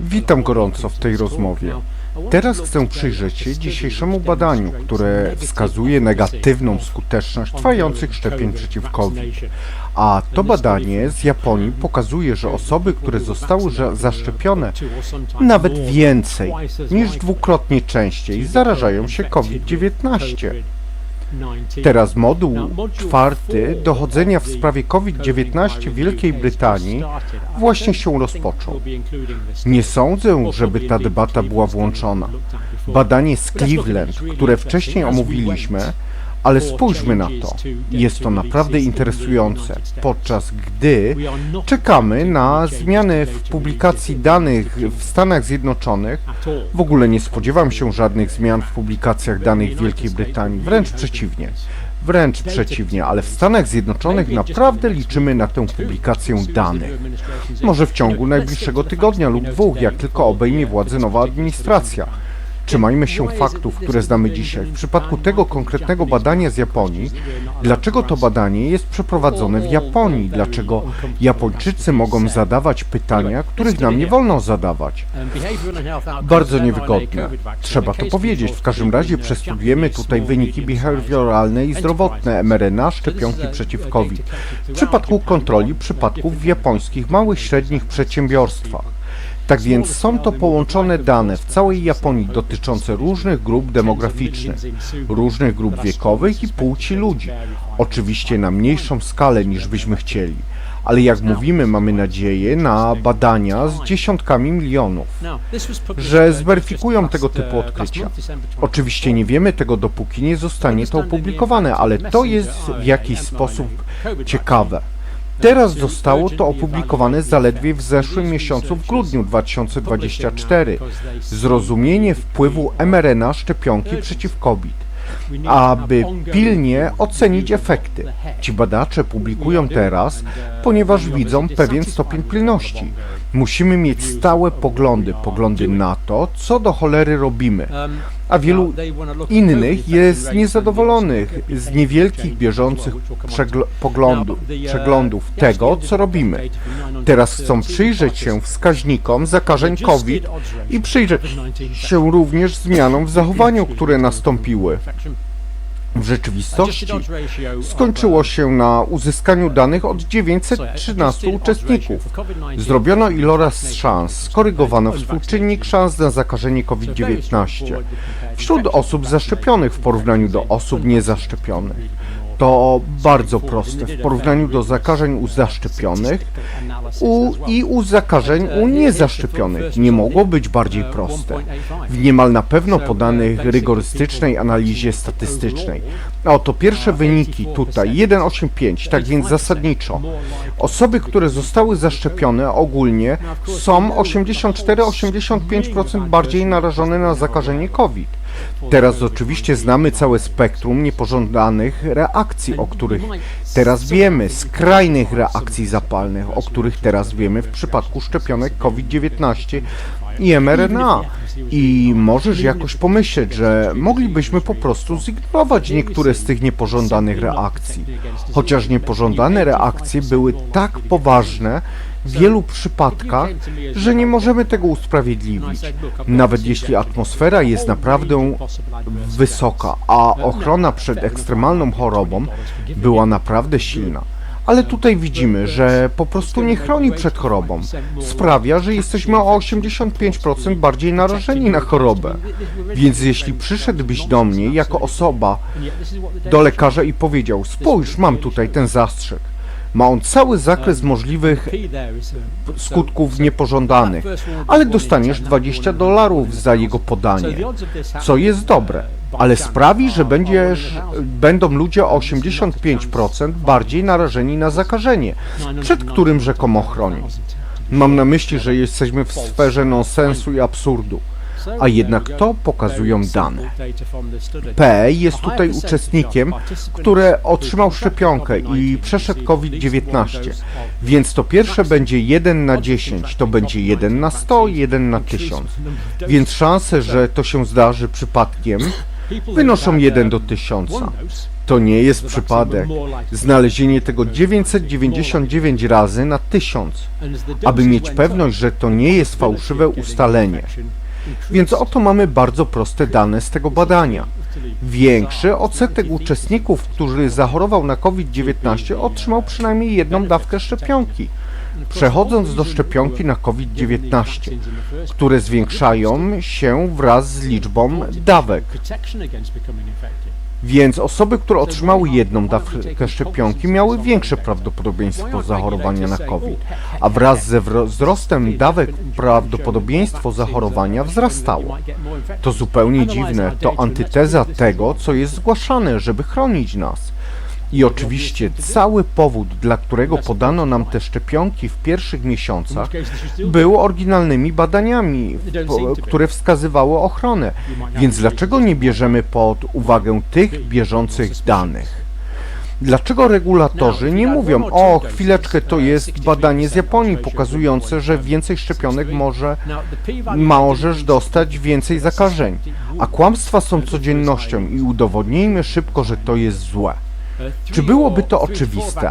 Witam gorąco w tej rozmowie. Teraz chcę przyjrzeć się dzisiejszemu badaniu, które wskazuje negatywną skuteczność trwających szczepień przeciw COVID. A to badanie z Japonii pokazuje, że osoby, które zostały za- zaszczepione nawet więcej niż dwukrotnie częściej zarażają się COVID-19. Teraz moduł czwarty dochodzenia w sprawie COVID-19 w Wielkiej Brytanii właśnie się rozpoczął. Nie sądzę, żeby ta debata była włączona. Badanie z Cleveland, które wcześniej omówiliśmy, ale spójrzmy na to. Jest to naprawdę interesujące, podczas gdy czekamy na zmiany w publikacji danych w Stanach Zjednoczonych. W ogóle nie spodziewam się żadnych zmian w publikacjach danych Wielkiej Brytanii, wręcz przeciwnie. Wręcz przeciwnie, ale w Stanach Zjednoczonych naprawdę liczymy na tę publikację danych. Może w ciągu najbliższego tygodnia lub dwóch, jak tylko obejmie władzę nowa administracja. Trzymajmy się faktów, które znamy dzisiaj. W przypadku tego konkretnego badania z Japonii, dlaczego to badanie jest przeprowadzone w Japonii? Dlaczego Japończycy mogą zadawać pytania, których nam nie wolno zadawać? Bardzo niewygodne. Trzeba to powiedzieć. W każdym razie przestudiujemy tutaj wyniki behawioralne i zdrowotne mRNA szczepionki przeciw COVID. W przypadku kontroli przypadków w japońskich małych i średnich przedsiębiorstwach. Tak więc są to połączone dane w całej Japonii dotyczące różnych grup demograficznych, różnych grup wiekowych i płci ludzi. Oczywiście na mniejszą skalę niż byśmy chcieli, ale jak mówimy, mamy nadzieję na badania z dziesiątkami milionów, że zweryfikują tego typu odkrycia. Oczywiście nie wiemy tego, dopóki nie zostanie to opublikowane, ale to jest w jakiś sposób ciekawe. Teraz zostało to opublikowane zaledwie w zeszłym miesiącu, w grudniu 2024. Zrozumienie wpływu mRNA szczepionki przeciw COVID. Aby pilnie ocenić efekty. Ci badacze publikują teraz, ponieważ widzą pewien stopień pilności. Musimy mieć stałe poglądy, poglądy na to, co do cholery robimy. A wielu innych jest niezadowolonych z niewielkich bieżących poglądów, przeglądów tego, co robimy. Teraz chcą przyjrzeć się wskaźnikom zakażeń COVID i przyjrzeć się również zmianom w zachowaniu, które nastąpiły. W rzeczywistości. Skończyło się na uzyskaniu danych od 913 uczestników. Zrobiono iloraz szans, skorygowano współczynnik szans na zakażenie COVID-19 wśród osób zaszczepionych w porównaniu do osób niezaszczepionych. To bardzo proste w porównaniu do zakażeń u zaszczepionych u, i u zakażeń u niezaszczepionych. Nie mogło być bardziej proste. W niemal na pewno podanych rygorystycznej analizie statystycznej. A oto pierwsze wyniki tutaj 1,85, tak więc zasadniczo. Osoby, które zostały zaszczepione ogólnie są 84-85% bardziej narażone na zakażenie COVID. Teraz oczywiście znamy całe spektrum niepożądanych reakcji, o których teraz wiemy, skrajnych reakcji zapalnych, o których teraz wiemy w przypadku szczepionek COVID-19 i mRNA. I możesz jakoś pomyśleć, że moglibyśmy po prostu zignorować niektóre z tych niepożądanych reakcji. Chociaż niepożądane reakcje były tak poważne, wielu przypadkach, że nie możemy tego usprawiedliwić. Nawet jeśli atmosfera jest naprawdę wysoka, a ochrona przed ekstremalną chorobą była naprawdę silna. Ale tutaj widzimy, że po prostu nie chroni przed chorobą. Sprawia, że jesteśmy o 85% bardziej narażeni na chorobę. Więc jeśli przyszedłbyś do mnie jako osoba do lekarza i powiedział: Spójrz, mam tutaj ten zastrzyk. Ma on cały zakres możliwych skutków niepożądanych, ale dostaniesz 20 dolarów za jego podanie, co jest dobre, ale sprawi, że będziesz, będą ludzie o 85% bardziej narażeni na zakażenie, przed którym rzekomo chroni. Mam na myśli, że jesteśmy w sferze nonsensu i absurdu, a jednak to pokazują dane. P jest tutaj uczestnikiem, który otrzymał szczepionkę i przeszedł COVID-19, więc to pierwsze będzie 1 na 10, to będzie 1 na 100, 1 na 1000. Więc szanse, że to się zdarzy przypadkiem wynoszą 1 do 1000. To nie jest przypadek. Znalezienie tego 999 razy na 1000, aby mieć pewność, że to nie jest fałszywe ustalenie. Więc oto mamy bardzo proste dane z tego badania. Większy odsetek uczestników, który zachorował na COVID-19, otrzymał przynajmniej jedną dawkę szczepionki, przechodząc do szczepionki na COVID-19, które zwiększają się wraz z liczbą dawek. Więc osoby, które otrzymały jedną dawkę szczepionki, miały większe prawdopodobieństwo zachorowania na COVID, a wraz ze wzrostem dawek prawdopodobieństwo zachorowania wzrastało. To zupełnie dziwne, to antyteza tego, co jest zgłaszane, żeby chronić nas. I oczywiście cały powód, dla którego podano nam te szczepionki w pierwszych miesiącach, był oryginalnymi badaniami, które wskazywały ochronę. Więc dlaczego nie bierzemy pod uwagę tych bieżących danych? Dlaczego regulatorzy nie mówią, o chwileczkę, to jest badanie z Japonii pokazujące, że więcej szczepionek może, możesz dostać więcej zakażeń, a kłamstwa są codziennością i udowodnijmy szybko, że to jest złe. Czy byłoby to oczywiste?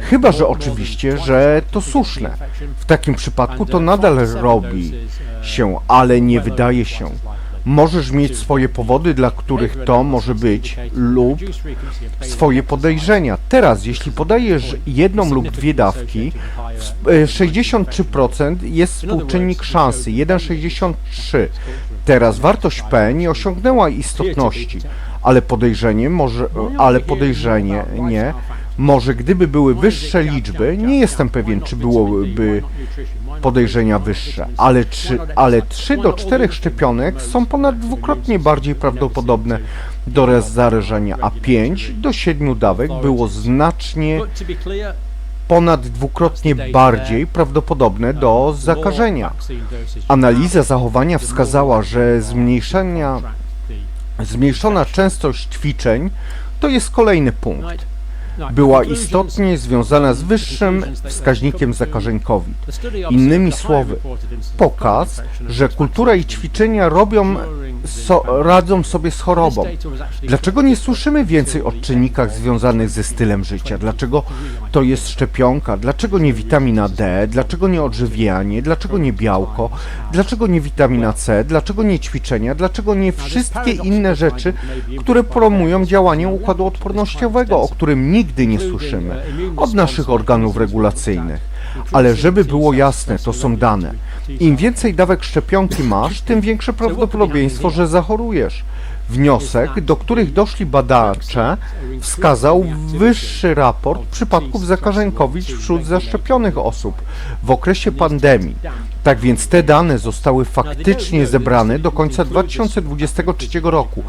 Chyba, że oczywiście, że to słuszne. W takim przypadku to nadal robi się, ale nie wydaje się. Możesz mieć swoje powody, dla których to może być, lub swoje podejrzenia. Teraz, jeśli podajesz jedną lub dwie dawki, w- e, 63% jest współczynnik szansy, 1,63. Teraz wartość P nie osiągnęła istotności, ale podejrzenie może, ale podejrzenie nie, może gdyby były wyższe liczby, nie jestem pewien, czy byłoby podejrzenia wyższe, ale, czy, ale 3 do 4 szczepionek są ponad dwukrotnie bardziej prawdopodobne do zarażenia, a 5 do 7 dawek było znacznie ponad dwukrotnie bardziej prawdopodobne do zakażenia. Analiza zachowania wskazała, że zmniejszenia, zmniejszona częstość ćwiczeń to jest kolejny punkt. Była istotnie związana z wyższym wskaźnikiem zakażeń COVID. Innymi słowy, pokaz, że kultura i ćwiczenia robią, so, radzą sobie z chorobą. Dlaczego nie słyszymy więcej o czynnikach związanych ze stylem życia? Dlaczego to jest szczepionka? Dlaczego nie witamina D? Dlaczego nie odżywianie? Dlaczego nie białko? Dlaczego nie witamina C? Dlaczego nie ćwiczenia? Dlaczego nie wszystkie inne rzeczy, które promują działanie układu odpornościowego, o którym nigdy nie słyszymy od naszych organów regulacyjnych? Ale żeby było jasne, to są dane. Im więcej dawek szczepionki masz, tym większe prawdopodobieństwo, że zachorujesz. Wniosek, do których doszli badacze, wskazał wyższy raport przypadków zakażeń COVID wśród zaszczepionych osób w okresie pandemii. Tak więc te dane zostały faktycznie zebrane do końca 2023 roku.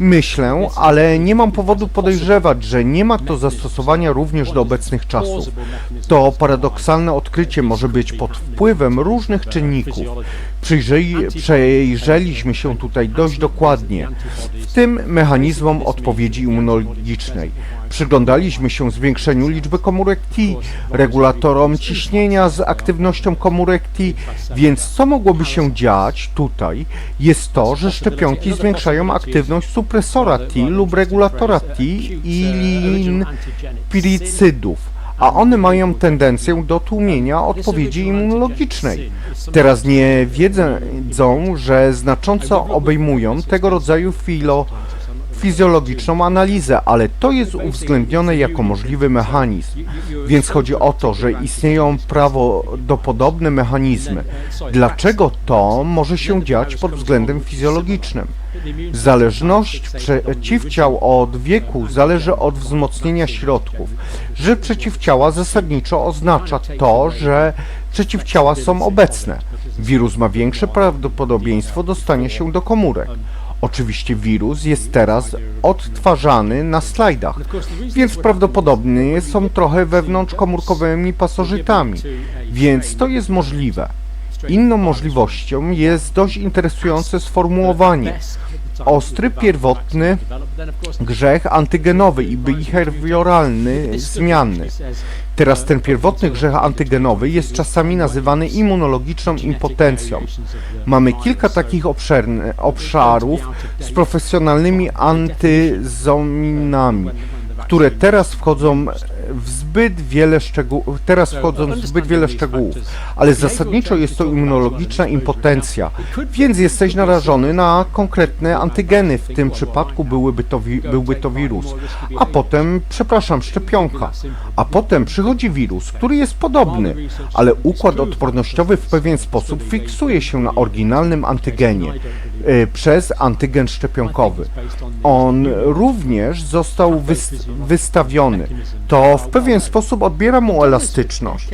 Myślę, ale nie mam powodu podejrzewać, że nie ma to zastosowania również do obecnych czasów. To paradoksalne odkrycie może być pod wpływem różnych czynników. Przyjrzeli, przejrzeliśmy się tutaj dość dokładnie, w tym mechanizmom odpowiedzi immunologicznej. Przyglądaliśmy się zwiększeniu liczby komórek T, regulatorom ciśnienia z aktywnością komórek T, więc co mogłoby się dziać tutaj jest to, że szczepionki zwiększają aktywność supresora T lub regulatora T i lin piricydów, a one mają tendencję do tłumienia odpowiedzi immunologicznej. Teraz nie wiedzą, że znacząco obejmują tego rodzaju filo fizjologiczną analizę, ale to jest uwzględnione jako możliwy mechanizm. Więc chodzi o to, że istnieją prawdopodobne mechanizmy. Dlaczego to może się dziać pod względem fizjologicznym? Zależność przeciwciał od wieku zależy od wzmocnienia środków. Że przeciwciała zasadniczo oznacza to, że przeciwciała są obecne. Wirus ma większe prawdopodobieństwo dostania się do komórek. Oczywiście wirus jest teraz odtwarzany na slajdach, więc prawdopodobnie są trochę wewnątrzkomórkowymi pasożytami, więc to jest możliwe. Inną możliwością jest dość interesujące sformułowanie. Ostry, pierwotny grzech antygenowy i behawioralny, zmianny. Teraz ten pierwotny grzech antygenowy jest czasami nazywany immunologiczną impotencją. Mamy kilka takich obszarów z profesjonalnymi antyzominami, które teraz wchodzą w zbyt wiele szczegółów, teraz wchodzą w zbyt wiele szczegółów, ale zasadniczo jest to immunologiczna impotencja, więc jesteś narażony na konkretne antygeny, w tym przypadku byłyby to byłby to wirus, a potem, przepraszam, szczepionka, a potem przychodzi wirus, który jest podobny, ale układ odpornościowy w pewien sposób fiksuje się na oryginalnym antygenie y, przez antygen szczepionkowy. On również został wys- wystawiony. To w pewien sposób odbiera mu elastyczność,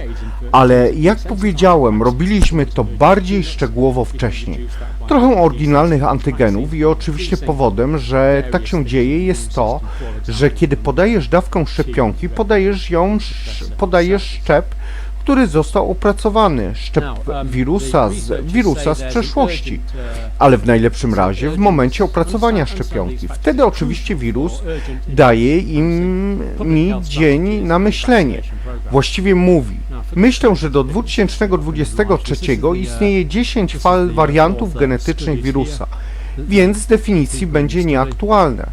ale jak powiedziałem, robiliśmy to bardziej szczegółowo wcześniej. Trochę oryginalnych antygenów i oczywiście powodem, że tak się dzieje jest to, że kiedy podajesz dawkę szczepionki, podajesz ją, sz- podajesz szczep, który został opracowany, szczep wirusa z, wirusa z przeszłości ale w najlepszym razie w momencie opracowania szczepionki. Wtedy oczywiście wirus daje im mi dzień na myślenie. Właściwie mówi, myślę, że do 2023 istnieje 10 fal wariantów genetycznych wirusa, więc z definicji będzie nieaktualne,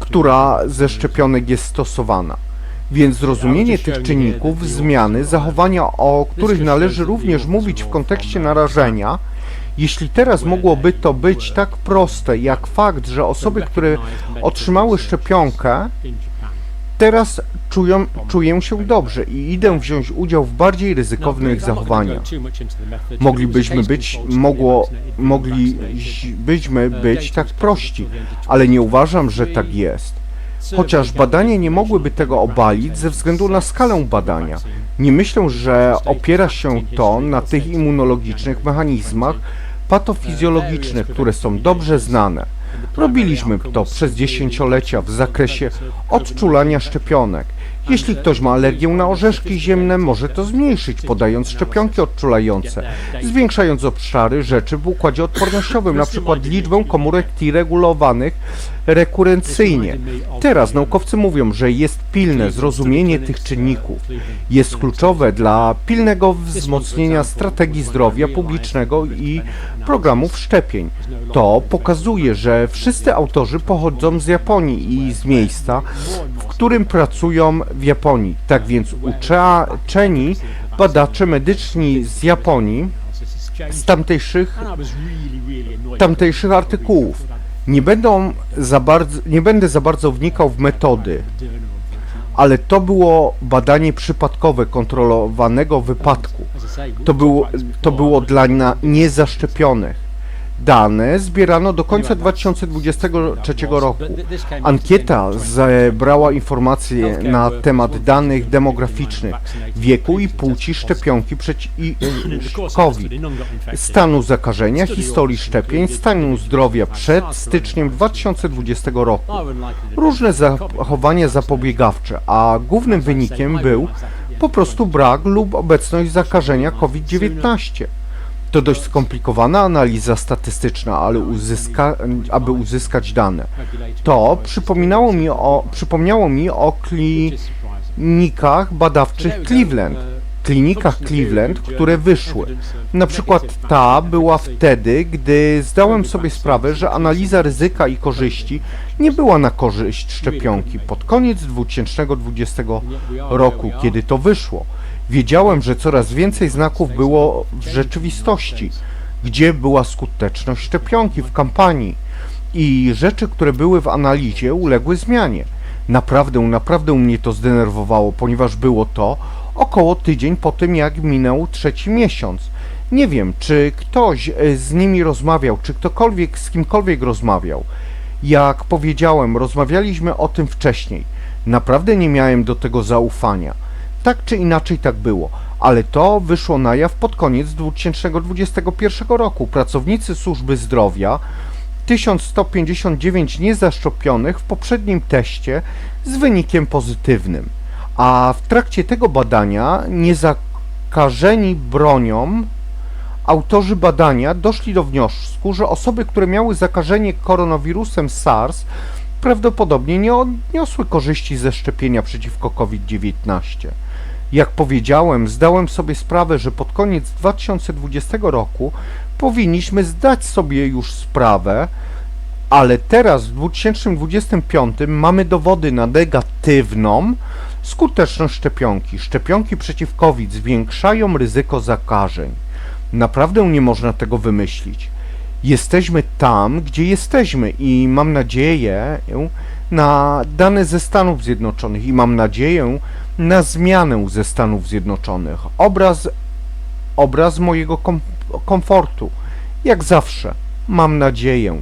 która ze szczepionek jest stosowana. Więc zrozumienie tych czynników, zmiany, zachowania, o których należy również mówić w kontekście narażenia, jeśli teraz mogłoby to być tak proste, jak fakt, że osoby, które otrzymały szczepionkę, teraz czują, czuję się dobrze i idę wziąć udział w bardziej ryzykownych zachowaniach. Moglibyśmy być, mogło, moglibyśmy być tak prości, ale nie uważam, że tak jest. Chociaż badania nie mogłyby tego obalić ze względu na skalę badania. Nie myślę, że opiera się to na tych immunologicznych mechanizmach patofizjologicznych, które są dobrze znane. Robiliśmy to przez dziesięciolecia w zakresie odczulania szczepionek. Jeśli ktoś ma alergię na orzeszki ziemne, może to zmniejszyć, podając szczepionki odczulające, zwiększając obszary rzeczy w układzie odpornościowym, przykład liczbę komórek T regulowanych rekurencyjnie. Teraz naukowcy mówią, że jest pilne zrozumienie tych czynników. Jest kluczowe dla pilnego wzmocnienia strategii zdrowia publicznego i programów szczepień. To pokazuje, że wszyscy autorzy pochodzą z Japonii i z miejsca, w którym pracują w Japonii. Tak więc uczeni badacze medyczni z Japonii z tamtejszych, tamtejszych artykułów nie będą za bardzo, nie będę za bardzo wnikał w metody, ale to było badanie przypadkowe kontrolowanego wypadku. To było, to było dla niezaszczepionych. Dane zbierano do końca 2023 roku. Ankieta zebrała informacje na temat danych demograficznych, wieku i płci szczepionki przeciw COVID, stanu zakażenia, historii szczepień, stanu zdrowia przed styczniem 2020 roku, różne zachowania zapobiegawcze, a głównym wynikiem był po prostu brak lub obecność zakażenia COVID-19. To dość skomplikowana analiza statystyczna, ale uzyska, aby uzyskać dane. To przypominało mi o, przypomniało mi o klinikach badawczych Cleveland, klinikach Cleveland, które wyszły. Na przykład ta była wtedy, gdy zdałem sobie sprawę, że analiza ryzyka i korzyści nie była na korzyść szczepionki pod koniec 2020 roku, kiedy to wyszło. Wiedziałem, że coraz więcej znaków było w rzeczywistości, gdzie była skuteczność szczepionki w kampanii i rzeczy, które były w analizie uległy zmianie. Naprawdę, naprawdę mnie to zdenerwowało, ponieważ było to około tydzień po tym, jak minął trzeci miesiąc. Nie wiem, czy ktoś e, z nimi rozmawiał, czy ktokolwiek z kimkolwiek rozmawiał. Jak powiedziałem, rozmawialiśmy o tym wcześniej. Naprawdę nie miałem do tego zaufania. Tak czy inaczej tak było, ale to wyszło na jaw pod koniec 2021 roku. Pracownicy służby zdrowia 1159 niezaszczepionych w poprzednim teście z wynikiem pozytywnym, a w trakcie tego badania niezakażeni bronią autorzy badania doszli do wniosku, że osoby, które miały zakażenie koronawirusem SARS prawdopodobnie nie odniosły korzyści ze szczepienia przeciwko COVID-19. Jak powiedziałem, zdałem sobie sprawę, że pod koniec 2020 roku powinniśmy zdać sobie już sprawę, ale teraz w 2025 mamy dowody na negatywną skuteczność szczepionki. Szczepionki przeciw COVID zwiększają ryzyko zakażeń. Naprawdę nie można tego wymyślić. Jesteśmy tam, gdzie jesteśmy i mam nadzieję na dane ze Stanów Zjednoczonych i mam nadzieję na zmianę ze Stanów Zjednoczonych. Obraz, obraz mojego kom- komfortu. Jak zawsze, mam nadzieję.